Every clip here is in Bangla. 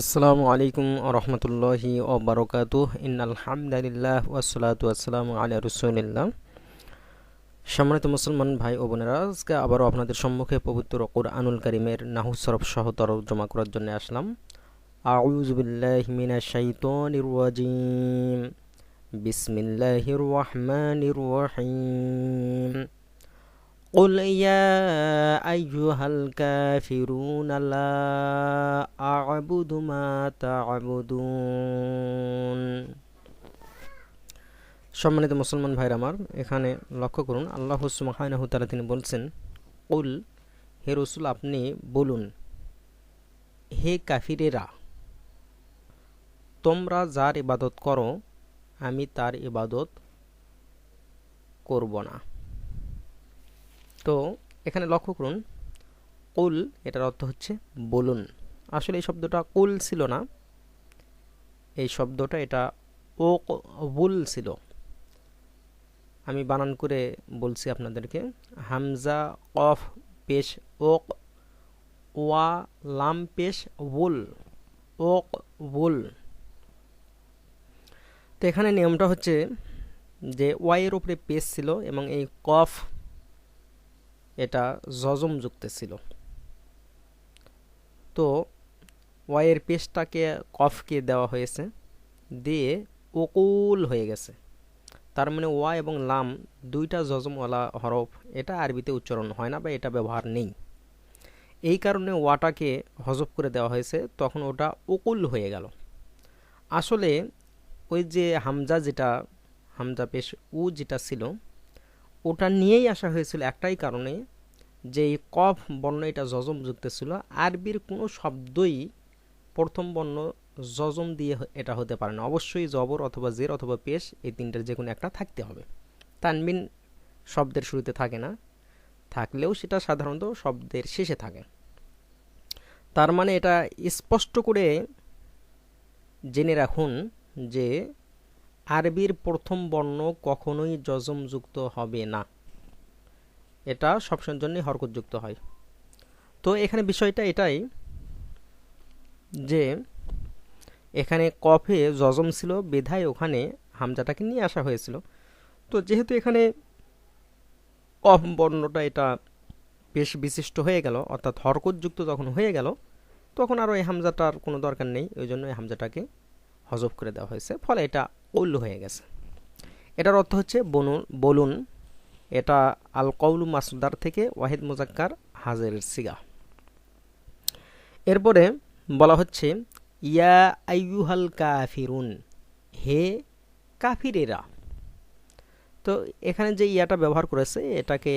আসসালামু আলাইকুম রহমতুল্লাহি ওবরকাতু ইন আলহামদুলিল্লাহ ওয়াসালাতু আসসালামু আলা রসুলিল্লাহ। সম্মানিত মুসলমান ভাই ও বোনেরা, আজকে আবারও আপনাদের সম্মুখে পবিত্র কোরআনুল করিমের নাহু সরফ সহ তরজমা করার জন্য আসলাম। আউযু বিল্লাহি মিনাশ শাইতানির রাজিম। বিসমিল্লাহির রহমানির রহিম। قل يا أيها الكافرون لا أعبد ما تعبدون সম্মানিত মুসলমান ভাইর আমার এখানে লক্ষ্য করুন আল্লাহ সুমাহানাহু তালা তিনি বলছেন উল হে রসুল আপনি বলুন হে কাফিরেরা তোমরা যার ইবাদত করো আমি তার ইবাদত করব না তো এখানে লক্ষ্য করুন কুল এটার অর্থ হচ্ছে বলুন। আসলে এই শব্দটা কুল ছিল না। এই শব্দটা এটা ও বুল ছিল। আমি বানান করে বলছি আপনাদেরকে, হামজা, কফ, পেশ, ওক, ওয়া, লাম, পেশ, বুল, ওক, বুল। তো এখানে নিয়মটা হচ্ছে যে ওয়াইয়ের উপরে পেশ ছিল এবং এই কফ এটা জজম যুক্ত ছিল। তো ওয়াইয়ের পেস্টটাকে কফকে দেওয়া হয়েছে, দিয়ে ওকুল হয়ে গেছে। তার মানে ওয়া এবং লাম দুইটা জজমওয়ালা হরফ, এটা আরবিতে উচ্চারণ হয় না বা এটা ব্যবহার নেই। এই কারণে ওয়াটাকে হজব করে দেওয়া হয়েছে, তখন ওটা ওকুল হয়ে গেল। আসলে ওই যে হামজা যেটা, হামজা পেশ উ যেটা ছিল, ওটা নিয়েই আসা হয়েছিল একটাই কারণে যে কফ বর্ণ এটা যজম যুক্ত ছিল আরবির কোনো শব্দই প্রথম বর্ণ যজম দিয়ে এটা হতে পারে না। অবশ্যই জবর অথবা জের অথবা পেশ এই তিনটার যে কোনো একটা থাকতে হবে। তানবিন শব্দের শুরুতে থাকে না, থাকলেও সেটা সাধারণত শব্দের শেষে থাকে। তার মানে এটা স্পষ্ট করে জেনে রাখুন যে আরবির প্রথম বর্ণ কখনোই যজমযুক্ত হবে না। এটা সবসময়ের জন্যই হরকতযুক্ত হয়। তো এখানে বিষয়টা এটাই যে এখানে কফে যজম ছিল, বেধায় ওখানে হামজাটাকে নিয়ে আসা হয়েছিল। তো যেহেতু এখানে কফ বর্ণটা এটা বেশ বিশিষ্ট হয়ে গেল, অর্থাৎ হরকতযুক্ত যখন হয়ে গেল, তখন আর ওই হামজাটার কোনো দরকার নেই, ওই জন্য এই হামজাটাকে হজব করে দেওয়া হয়েছে। ফলে এটা উল্লু হয়ে গেছে। এটার অর্থ হচ্ছে বনুন বলুন এটা আল কৌলু মাসুদার থেকে ওয়াহিদ মুজাক্কার হাজারের সিগা। এরপরে বলা হচ্ছে, ইয়া আইয়ুহাল কাফিরুন, হে কাফিরেরা। তো এখানে যে ইয়াটা ব্যবহার করেছে, এটাকে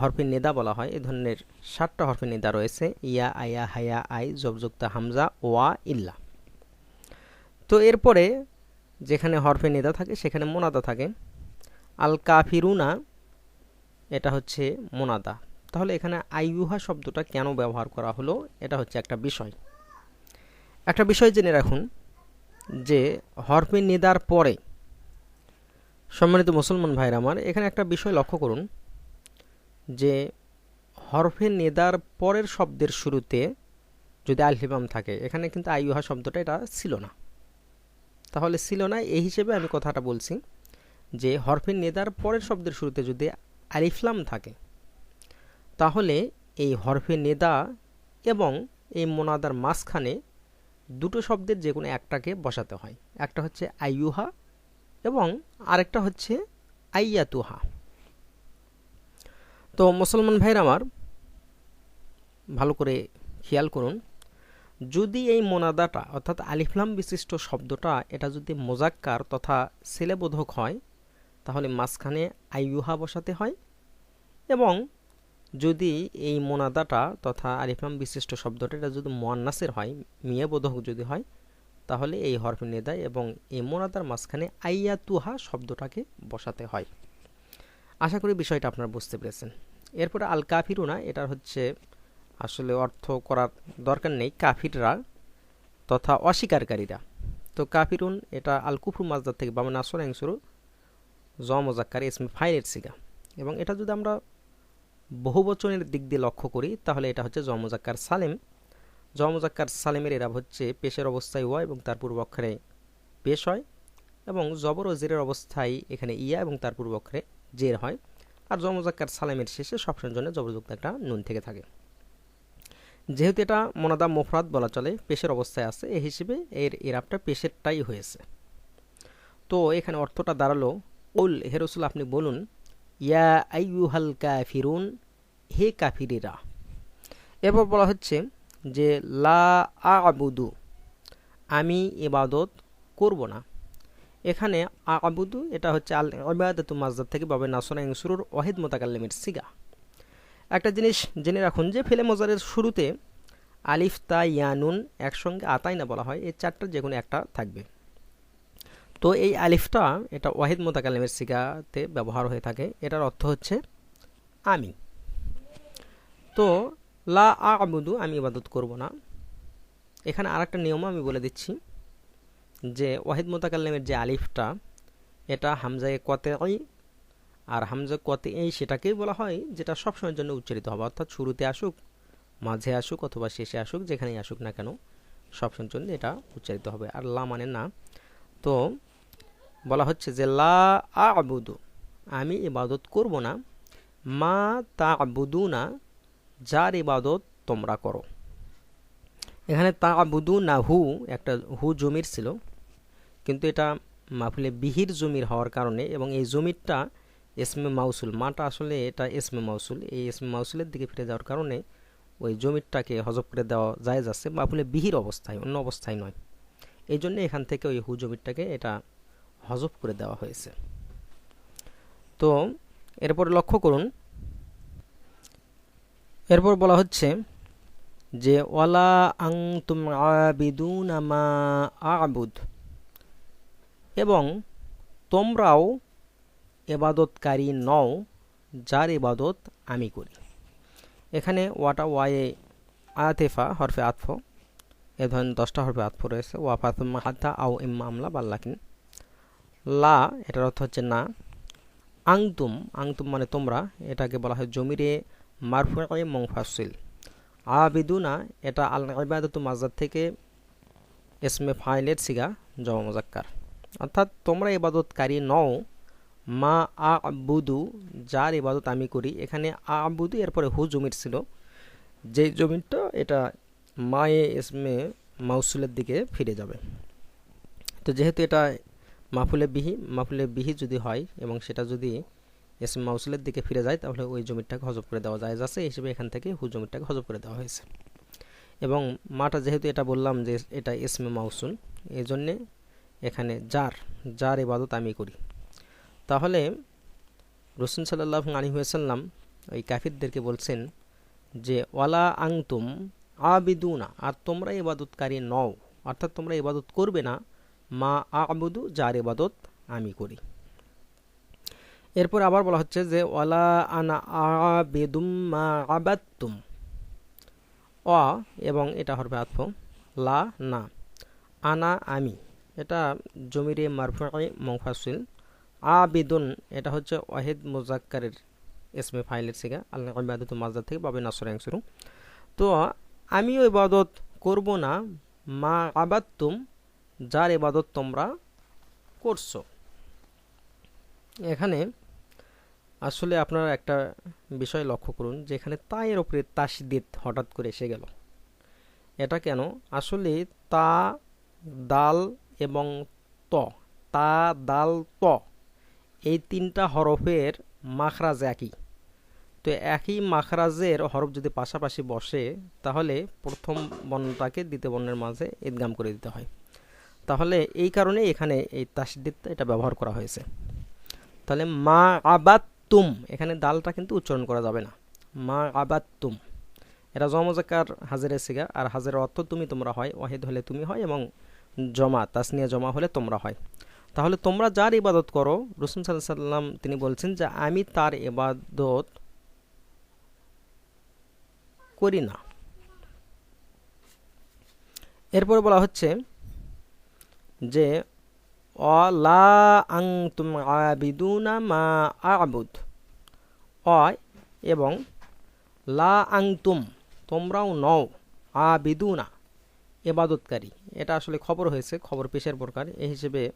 হরফে নেদা বলা হয়। এ ধরনের সাতটা হরফে নেদা রয়েছে, ইয়া, আয়া, হায়া, আই জবযুক্ত হামজা, ওয়া, ইল্লা। তো এরপরে যেখানে হরফে নেদা থাকে, সেখানে মোনাদা থাকে। আল কাফিরুনা এটা হচ্ছে মোনাদা। তাহলে এখানে আইয়ুহা শব্দটা কেন ব্যবহার করা হলো, এটা হচ্ছে একটা বিষয়। একটা বিষয় জেনে রাখুন যে হরফে নেদার পরে, সম্মানিত মুসলমান ভাইরা আমার, এখানে একটা বিষয় লক্ষ্য করুন যে হরফে নেদার পরের শব্দের শুরুতে যদি আলহিবাম থাকে, এখানে কিন্তু আইয়ুহা শব্দটা এটা ছিল না। তাহলে ছিল না, এই হিসেবে আমি কথাটা বলছি। যে হরফে নেদার পরের শব্দের শুরুতে যদি আলিফলাম থাকে, তাহলে এই হরফে নেদা এবং এই মোনাদার মাঝখানে দুটো শব্দের যে কোনো একটাকে বসাতে হয়। একটা হচ্ছে আইয়ুহা এবং আরেকটা হচ্ছে আইয়াতুহা। তো মুসলমান ভাইর আমার, ভালো করে খেয়াল করুন। যদি এই মোনাদাটা অর্থাৎ আলিফলাম বিশিষ্ট শব্দটা, এটা যদি মোজাক্কার তথা ছেলেবোধক হয় তাহলে মাঝখানে আইয়ুহা বসাতে হয় এবং যদি এই মোনাদাটা তথা আলিফলাম বিশিষ্ট শব্দটা এটা যদি মোয়ান্নাসের হয় মিয়ে বোধক যদি হয়, তাহলে এই হরফ নেদায় এবং এই মোনাদার মাঝখানে আইয়াতুহা শব্দটাকে বসাতে হয়। আশা করি বিষয়টা আপনারা বুঝতে পেরেছেন। এরপরে আল কাফিরুনা এটার হচ্ছে আসলে অর্থ করার দরকার নেই, কাফিররা তথা অস্বীকারীরা। তো কাফিরুন, এটা আল কুফরু মাজদার থেকে বামন আসর এংসুরু জ মোজাক্কার ইসমে ফাইলের সিগা। এবং এটা যদি আমরা বহুবচনের দিক দিয়ে লক্ষ্য করি, তাহলে এটা হচ্ছে জ মোজাক্কার সালেম। জমজাক্কার সালেমের এরাব হচ্ছে পেশের অবস্থায় ওয়া এবং তার পূর্বক্ষরে পেশ হয় এবং জবর ও জেরের অবস্থায় এখানে ইয়া এবং তার পূর্বক্ষরে জের হয়। আর জমজাক্কার সালেমের শেষে সবসময়ের জন্য জবরযুক্ত একটা নুন থেকে থাকে। যেহেতু এটা মনাদা মোফরাদ বলা চলে, পেশের অবস্থায় আছে এই হিসেবে এর এরাবটা পেশেরটাই হয়েছে। তো এখানে অর্থটা দাঁড়াল উল হে রসুল, আপনি বলুন, ইয়া আইয়ুহাল কাফিরুন, হে কাফিরেরা। এরপর বলা হচ্ছে যে, লা আবুদু, আমি ইবাদত করব না। এখানে আবুদু, এটা হচ্ছে আল ইবাদতু মাজদার থেকে বাবে নাসনা ইংসুরুর ওয়াহিদ মোতাকাল্লিমের সিগা। একটা জিনিস জেনে রাখুন যে, ফেলে মজারের শুরুতে আলিফ, তা ইয়ানুন একসঙ্গে আতাই না বলা হয়, এই চারটার যে কোনো একটা থাকবে। তো এই আলিফটা এটা ওয়াহিদ মোতাকালিমের সিগাতে ব্যবহার হয়ে থাকে। এটার অর্থ হচ্ছে আমি। তো লা আবুদু, আমি ইবাদত করব না। এখানে আর একটা নিয়ম আমি বলে দিচ্ছি যে ওয়াহিদ মোতাকাল্লামের যে আলিফটা, এটা হামজায় কতে আর হামজা কতে এই সেটাকেই বলা হয় যেটা সবসময়ের জন্য উচ্চারিত হবে। অর্থাৎ শুরুতে আসুক, মাঝে আসুক অথবা শেষে আসুক, যেখানেই আসুক না কেন, সবসময়ের জন্য এটা উচ্চারিত হবে। আর লা মানে না। তো বলা হচ্ছে যে, লা আবুদু, আমি ইবাদত করব না। মা তা আবুদু না যার ইবাদত তোমরা করো। এখানে তা আবুদু না হু একটা হু জমির ছিল, কিন্তু এটা মাফুলে বিহির জমির হওয়ার কারণে এবং এই জমিরটা এসমে মাউসুল। মাটা আসলে এটা এসমে মাউসুল। এই এসমে মাউসুলের দিকে ফিরে যাওয়ার কারণে ওই জমিরটাকে হজব করে দেওয়া যায় যাচ্ছে মাফুলে বিহির অবস্থায়, অন্য অবস্থায় নয়। এই জন্য এখান থেকে ওই হু জমিরটাকে এটা হজব করে দেওয়া হয়েছে। তো এরপর লক্ষ্য করুন, এরপর বলা হচ্ছে যে, ওয়ালা আং তুম আবিদুন আমা আবুদ। এবং তোমরাও এবাদতকারী নও, যার ইবাদত আমি করি। এখানে ওয়াটা ওয়ায়ে আতেফা হরফে আতফ। এ ধরনের দশটা হরফে আতফ রয়েছে। ওয়াফাতুম্মা হাত্তা আও ইম্মা আমলা বাল্লাকিন। লা, এটার অর্থ হচ্ছে না। আংতুম আংতুম মানে তোমরা, এটাকে বলা হয় জমিরে মারফুয়ে মংফাসিল আবিদুনা, এটা আল ইবাদতু মাজাদ থেকে এসমে ফাইলের সিগা, জমা মজাক্কার। অর্থাৎ তোমরা ইবাদতকারী নও, মা আবুদু, যার ইবাদত আমি করি, এখানে আবুদু, এরপরে হু জমির ছিল। যে জমিটা এটা মায়ে এসমে মাউসুলের দিকে ফিরে যাবে। তো যেহেতু এটা মাফুলে বিহি মাফুলে বিহি যদি হয় এবং সেটা যদি এস মাউসুলের দিকে ফিরে যায়, তাহলে ওই জমিটাকে হজব করে দেওয়া যায় যাচ্ছে হিসেবে এখান থেকে হু জমিটাকে হজব করে দেওয়া হয়েছে। এবং মাটা যেহেতু এটা বললাম যে এটা এসমে মাউসুল, এই জন্যে এখানে যার যার ইবাদত আমি করি। তাহলে রসুন সাল্লাহ আলী হুসাল্লাম ওই কাফিরদেরকে বলছেন যে, ওয়ালা আংতুম আবিদুনা, আর তোমরা ইবাদতকারী নও, অর্থাৎ তোমরা ইবাদত করবে না মা আবুদু যার ইবাদত আমি করি। এরপর আবার বলা হচ্ছে যে, ওয়ালা আনা আবেদুম মা আবাত্তুম অ এবং এটা হরবে আতফ। লা না। আনা আমি। এটা জমিরে মারফুই মংফাসিল আবেদুন, এটা হচ্ছে ওয়াহিদ মুজাক্কারের এসমে ফাইলের সিগা আল্লাহ ইবাদত মাজদার থেকে বাবে নাসর শুরু তো আমিও ইবাদত করব না। মা আবাত্তুম যার ইবাদত তোমরা করছ। এখানে আসলে আপনারা একটা বিষয় লক্ষ্য করুন যে এখানে তায়ের ওপরে তাসদিদ হঠাৎ করে এসে গেল। এটা কেন? আসলে তা, দাল এবং ত, তা, দাল, ত, এই তিনটা হরফের মাখরাজ একই। তো একই মাখরাজের হরফ যদি পাশাপাশি বসে, তাহলে প্রথম বর্ণটাকে দ্বিতীয় বর্ণের মাঝে ইদগাম করে দিতে হয়। তাহলে এই কারণে এখানে এই তাসদিদটা এটা ব্যবহার করা হয়েছে। তাহলে মা আবাদ তুম এখানে দালটা কিন্তু উচ্চারণ করা যাবে না। মা আবাদ তুম এটা জমজাকার হাজারের সিগা, আর হাজারের অর্থ তুমি তোমরা হয়, ওয়াহিদ হলে তুমি হয় এবং জমা, তাসনিয়া জমা হলে তোমরা হয়। তাহলে তোমরা যার ইবাদত করো রসুন সাল্লাহ সাল্লাম তিনি বলছেন যে, আমি তার ইবাদত করি না। এরপর বলা হচ্ছে যে অলা আং তুম আবিদুনা মা আবুদ। অয় এবং, লা আং তুম তোমরাও নও, আবিদুনা, এবাদতকারী। এটা আসলে খবর হয়েছে, খবর পেশের প্রকার। এই হিসেবে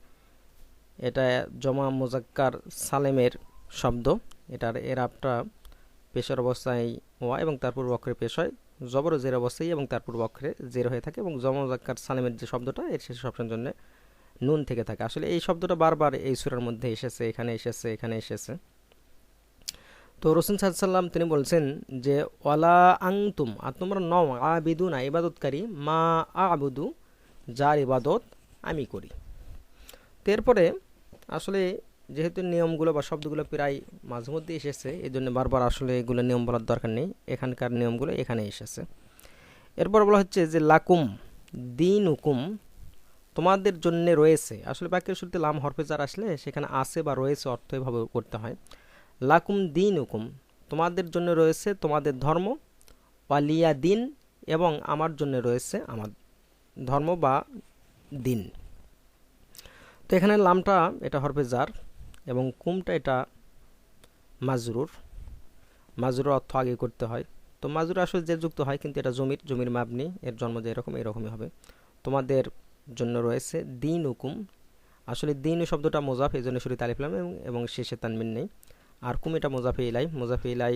এটা জমা মোজাক্কার সালেমের শব্দ। এটার এরাবটা পেশের অবস্থায় হওয়া এবং তার পূর্ব অক্ষরে পেশ হয়। জবর জের অবস্থায় এবং তার পূর্ব অক্ষরে জের হয়ে থাকে এবং জমা মোজাক্কার সালেমের যে শব্দটা, এর শেষে সবসময়ের জন্য নুন থেকে থাকে। আসলে এই শব্দটা বারবার এই সুরার মধ্যে এসেছে, এখানে এসেছে এখানে এসেছে। তো রসুন সাল্লাম তিনি বলছেন যে, ওয়ালা আংতুম আর তোমরা নও আবিদু না ইবাদতকারী, মা আবুদু, যার ইবাদত আমি করি। তো এরপরে আসলে যেহেতু নিয়মগুলো বা শব্দগুলো প্রায় মাঝে মধ্যে এসেছে এই জন্য বারবার আসলে এগুলো নিয়ম বলার দরকার নেই। এখানকার নিয়মগুলো এখানে এসেছে। এরপর বলা হচ্ছে যে, লাকুম দিন হুকুম তোমাদের জন্য রয়েছে। আসলে বাক্যের শুরুতে লাম হরফে যার আসলে সেখানে আছে বা রয়েছে অর্থ এভাবে করতে হয়। লাকুম দিন হুকুম তোমাদের জন্য রয়েছে তোমাদের ধর্ম ওয়ালিয়া দিন, এবং আমার জন্য রয়েছে আমার ধর্ম বা দিন। তো এখানে লামটা এটা হরফে জার এবং কুমটা এটা মাজরুর। মাজরুর অর্থ আগে করতে হয়। তো মাজরুর আসলে যে যুক্ত হয়, কিন্তু এটা জমির জমির মাপনি, এর জন্ম যে এরকম, এরকমই হবে। তোমাদের জন্য রয়েছে দিন হুকুম। আসলে দিন শব্দটা মোজাফ এই জন্য শুরু তালিফলাম এবং শেষে তানমিন নেই। আর কুম এটা মোজাফে ইলাই। মোজাফে ইলাই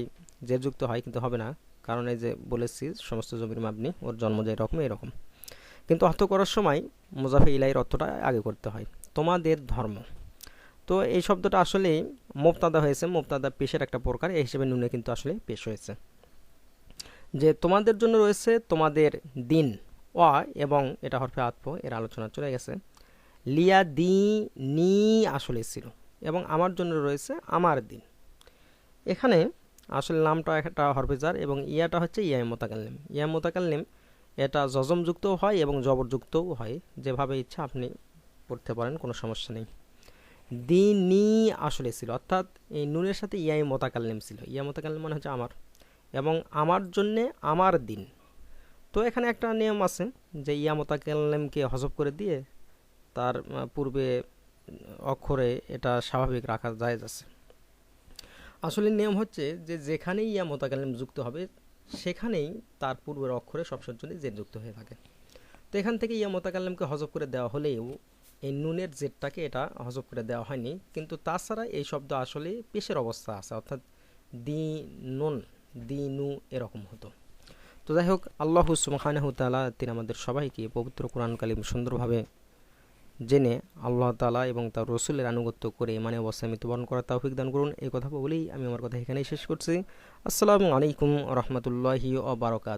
যে যুক্ত হয় কিন্তু হবে না, কারণ এই যে বলেছি, সমস্ত জমির মাপনি, ওর জন্ম যে এরকম এরকম কিন্তু অর্থ করার সময় মোজাফে ইলাইয়ের অর্থটা আগে করতে হয়। তোমাদের ধর্ম। তো এই শব্দটা আসলে মোবতাদা হয়েছে। মোবতাদা পেশের একটা প্রকার এই হিসেবে নুনে কিন্তু আসলে পেশ হয়েছে। যে তোমাদের জন্য রয়েছে তোমাদের দিন। ওয়া এবং এটা হরফে আত্ম এর আলোচনা চলে গেছে। লিয়া দি নি আসলে ছিল এবং আমার জন্য রয়েছে আমার দিন। এখানে আসলে নামটা একটা হরফেজার এবং ইয়াটা হচ্ছে ইয়াই মোতাকাল্লিম। ইয়াই মোতাকাল্লিম এটা যজমযুক্তও হয় এবং জবরযুক্তও হয়। যেভাবে ইচ্ছা আপনি পড়তে পারেন, কোনো সমস্যা নেই। দিনই আসলে ছিল, অর্থাৎ এই নুনের সাথে ইয়াই মোতাকাল্লিম ছিল। ইয়া মোতাকাল্লিম মানে হচ্ছে আমার এবং আমার জন্যে আমার দিন। তো এখানে একটা নিয়ম আছে যে ইয়া মোতাকাল্লিমকে হজব করে দিয়ে তার পূর্বে অক্ষরে এটা স্বাভাবিক রাখা যায় আছে। আসলে নিয়ম হচ্ছে যে যেখানেই ইয়া মোতাকালিম যুক্ত হবে, সেখানেই তার পূর্বের অক্ষরে সবসময় জন্য জেদ যুক্ত হয়ে থাকে। তো এখান থেকে ইয়া মোতাকাল্লামকে হজব করে দেওয়া হলেও এই নুনের জেদটাকে এটা হজব করে দেওয়া হয়নি। কিন্তু তাছাড়া এই শব্দ আসলে পেশের অবস্থা আছে, অর্থাৎ দি নুন, দি নু এরকম হতো। তো যাই হোক, আল্লাহ সুমখানহতালা তিনি আমাদের সবাইকে পবিত্র কোরআন কালিম সুন্দরভাবে জেনে আল্লাহ তালা এবং তার রসুলের আনুগত্য করে মানে অবস্থায় মৃত্যুবরণ করার তা দান করুন। এই কথা বলেই আমি আমার কথা এখানেই শেষ করছি। আসসালামু আলাইকুম রহমতুল্লাহি ও বারকাত